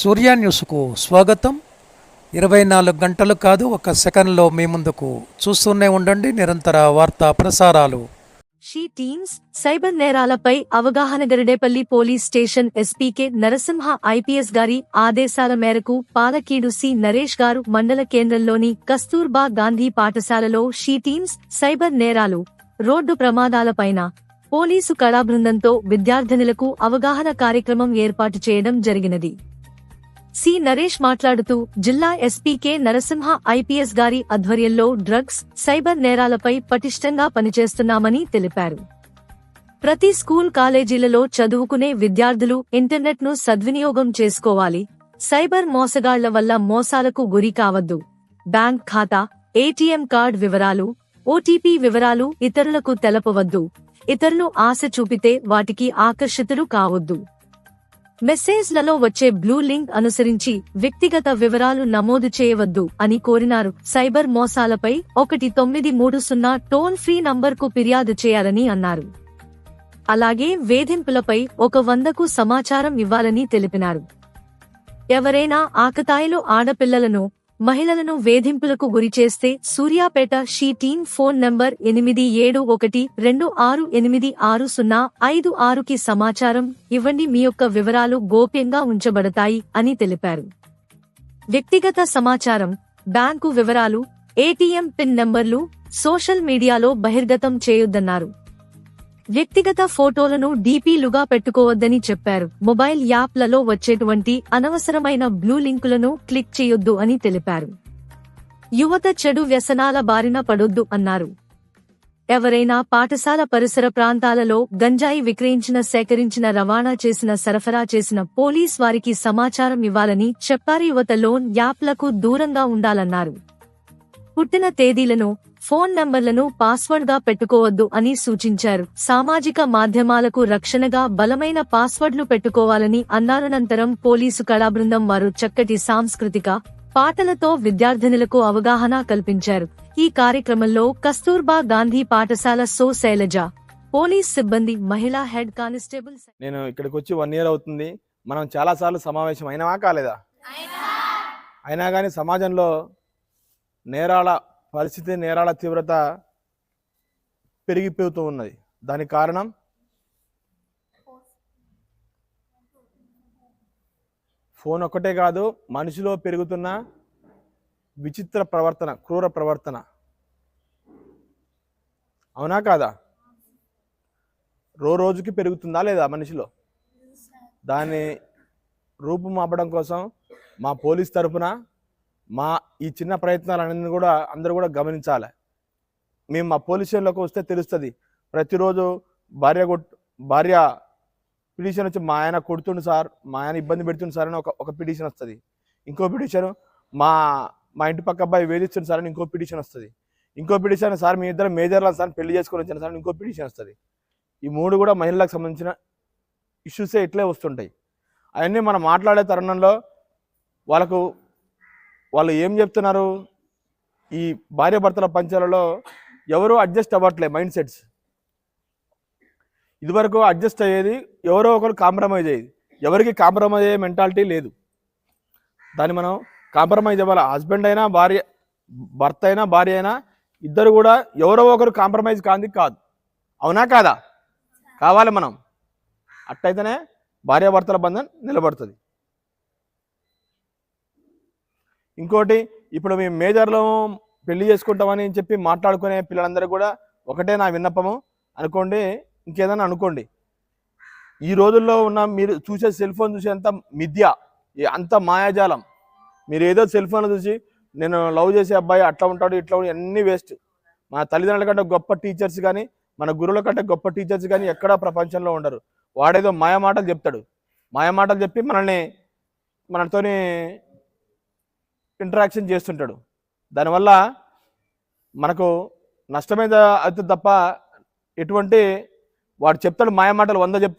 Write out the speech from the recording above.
సూర్య న్యూస్కు స్వాగతం. ఇరవై నాలుగు గంటలు కాదు ఒక సెకండ్లో మీ ముందుకు చూస్తూనే ఉండండి. నిరంతర వార్తా ప్రసారాలు. షీ టీమ్స్ సైబర్ నేరాలపై అవగాహన Garidepalli police station S P K Narasimha IPS గారి ఆదేశాల మేరకు పాలకీడు సి నరేష్ గారు మండల కేంద్రంలోని కస్తూర్బా గాంధీ పాఠశాలలో షీ టీమ్స్ సైబర్ నేరాలు రోడ్డు ప్రమాదాలపైన పోలీసు కళాబృందంతో విద్యార్థినులకు అవగాహన కార్యక్రమం ఏర్పాటు చేయడం జరిగినది. సి. నరేష్ మాట్లాడుతూ జిల్లా ఎస్పీకే నరసింహ ఐపీఎస్ గారి ఆధ్వర్యంలో డ్రగ్స్ సైబర్ నేరాలపై పటిష్టంగా పనిచేస్తున్నామని తెలిపారు. ప్రతి స్కూల్ కాలేజీలలో చదువుకునే విద్యార్థులు ఇంటర్నెట్ను సద్వినియోగం చేసుకోవాలి. సైబర్ మోసగాళ్ళ వల్ల మోసాలకు గురి కావద్దు. బ్యాంక్ ఖాతా ఏటీఎం కార్డ్ వివరాలు ఓటీపీ వివరాలు ఇతరులకు తెలపవద్దు. ఇతరులు ఆశ చూపితే వాటికి ఆకర్షితులు కావద్దు. మెసేజ్లలో వచ్చే బ్లూ లింక్ అనుసరించి వ్యక్తిగత వివరాలు నమోదు చేయవద్దు అని కోరినారు. సైబర్ మోసాలపై ఒకటి తొమ్మిది మూడు సున్నా టోల్ ఫ్రీ నంబర్కు ఫిర్యాదు చేయాలని అన్నారు. అలాగే వేధింపులపై ఒక వందకు సమాచారం ఇవ్వాలని తెలిపినారు. ఎవరైనా ఆకతాయిలు ఆడపిల్లలను మహిళలను వేధింపులకు గురిచేస్తే Suryapet she team phone number ఎనిమిది ఏడు ఒకటి రెండు ఆరు ఎనిమిది ఆరు సున్నా ఐదు ఆరుకి సమాచారం ఇవ్వండి. మీ యొక్క వివరాలు గోప్యంగా ఉంచబడతాయి అని తెలిపారు. వ్యక్తిగత సమాచారం బ్యాంకు వివరాలు ఏటీఎం పిన్ నంబర్లు సోషల్ మీడియాలో బహిర్గతం చేయొద్దన్నారు. వ్యక్తిగత ఫోటోలను డీపీలుగా పెట్టుకోవద్దని చెప్పారు. మొబైల్ యాప్లలో వచ్చేటువంటి అనవసరమైన బ్లూ లింకులను క్లిక్ చేయొద్దు అని తెలిపారు. యువత చెడు వ్యసనాల బారిన పడొద్దు అన్నారు. ఎవరైనా పాఠశాల పరిసర ప్రాంతాలలో గంజాయి విక్రయించిన సేకరించిన రవాణా చేసిన సరఫరా చేసిన పోలీస్ వారికి సమాచారం ఇవ్వాలని చెప్పారు. యువత లోన్ యాప్లకు దూరంగా ఉండాలన్నారు. పుట్టిన తేదీలను ఫోన్ నంబర్లను పాస్వర్డ్గా పెట్టుకోవద్దు అని సూచించారు. సామాజిక మాధ్యమాలకు రక్షణగా బలమైన పాస్వర్డ్లు పెట్టుకోవాలని అన్నారనంతరం పోలీసు కళాబృందం వారు చక్కటి సాంస్కృతిక పాటలతో విద్యార్థినులకు అవగాహన కల్పించారు. ఈ కార్యక్రమంలో కస్తూర్బా గాంధీ పాఠశాల సో శైలజ పోలీస్ సిబ్బంది మహిళా హెడ్ కానిస్టేబుల్ నేను ఇక్కడికి వచ్చి వన్ ఇయర్ అవుతుంది. మనం చాలాసార్లు సమావేశం అయినావా కాలేదా? అయినా. కానీ సమాజంలో నేరాల పరిస్థితి నేరాల తీవ్రత పెరిగిపోతూ ఉన్నది. దానికి కారణం? ఫోన్ ఒక్కటే కాదు మనిషిలో పెరుగుతున్న విచిత్ర ప్రవర్తన క్రూర ప్రవర్తన. అవునా కాదా? రో రోజుకి పెరుగుతుందా లేదా మనిషిలో? దాన్ని రూపుమాపడం కోసం మా పోలీస్ తరపున మా ఈ చిన్న ప్రయత్నాలన్నీ కూడా అందరూ కూడా గమనించాలి. మేము మా పోలీస్ వస్తే తెలుస్తుంది. ప్రతిరోజు భార్య కొట్ భార్య పిటిషన్ వచ్చి మా ఆయన కొడుతుండు సార్ మా ఆయన ఇబ్బంది పెడుతుంది సార్ అని ఒక ఒక పిటిషన్ వస్తుంది. ఇంకో పిటిషన్ మా మా ఇంటి పక్క అబ్బాయి వేధిస్తుంది సార్ అని ఇంకో పిటిషన్ వస్తుంది. ఇంకో పిటిషన్ సార్ మీ ఇద్దరు మేజర్లా సార్ పెళ్ళి చేసుకొని వచ్చిన సార్ ఇంకో పిటిషన్ వస్తుంది. ఈ మూడు కూడా మహిళలకు సంబంధించిన ఇష్యూసే ఇట్లే వస్తుంటాయి. అవన్నీ మనం మాట్లాడే తరుణంలో వాళ్ళకు వాళ్ళు ఏం చెప్తున్నారు? ఈ భార్యాభర్తల పంచాలలో ఎవరు అడ్జస్ట్ అవ్వట్లే మైండ్ సెట్స్. ఇదివరకు అడ్జస్ట్ అయ్యేది ఎవరో ఒకరు కాంప్రమైజ్ అయ్యేది. ఎవరికి కాంప్రమైజ్ అయ్యే మెంటాలిటీ లేదు. దాన్ని మనం కాంప్రమైజ్ అవ్వాలి. హస్బెండ్ అయినా భార్య భర్త అయినా భార్య అయినా ఇద్దరు కూడా ఎవరో ఒకరు కాంప్రమైజ్ కాంది కాదు. అవునా కాదా? కావాలి మనం. అట్టయితేనే భార్యాభర్తల బంధం నిలబడుతుంది. ఇంకోటి ఇప్పుడు మేము మేజర్లో పెళ్ళి చేసుకుంటామని చెప్పి మాట్లాడుకునే పిల్లలందరూ కూడా ఒకటే నా విన్నపము. అనుకోండి ఇంకేదైనా అనుకోండి. ఈ రోజుల్లో ఉన్న మీరు చూసే సెల్ ఫోన్ చూసేంత మిథ్య అంత మాయాజాలం. మీరు ఏదో సెల్ ఫోన్ చూసి నేను లవ్ చేసే అబ్బాయి అట్లా ఉంటాడు ఇట్లా ఉంటాడు అన్నీ వేస్ట్. మన తల్లిదండ్రుల కంటే గొప్ప టీచర్స్ కానీ మన గురువుల కంటే గొప్ప టీచర్స్ కానీ ఎక్కడా ప్రపంచంలో ఉండరు. వాడేదో మాయ మాటలు చెప్తాడు. మాయ మాటలు చెప్పి మనల్ని మనతోని ఇంటరాక్షన్ చేస్తుంటాడు. దానివల్ల మనకు నష్టమే అవుతుంది తప్ప ఎటువంటి వాడు చెప్తాడు మాయమాటలు వంద చెప్తాడు.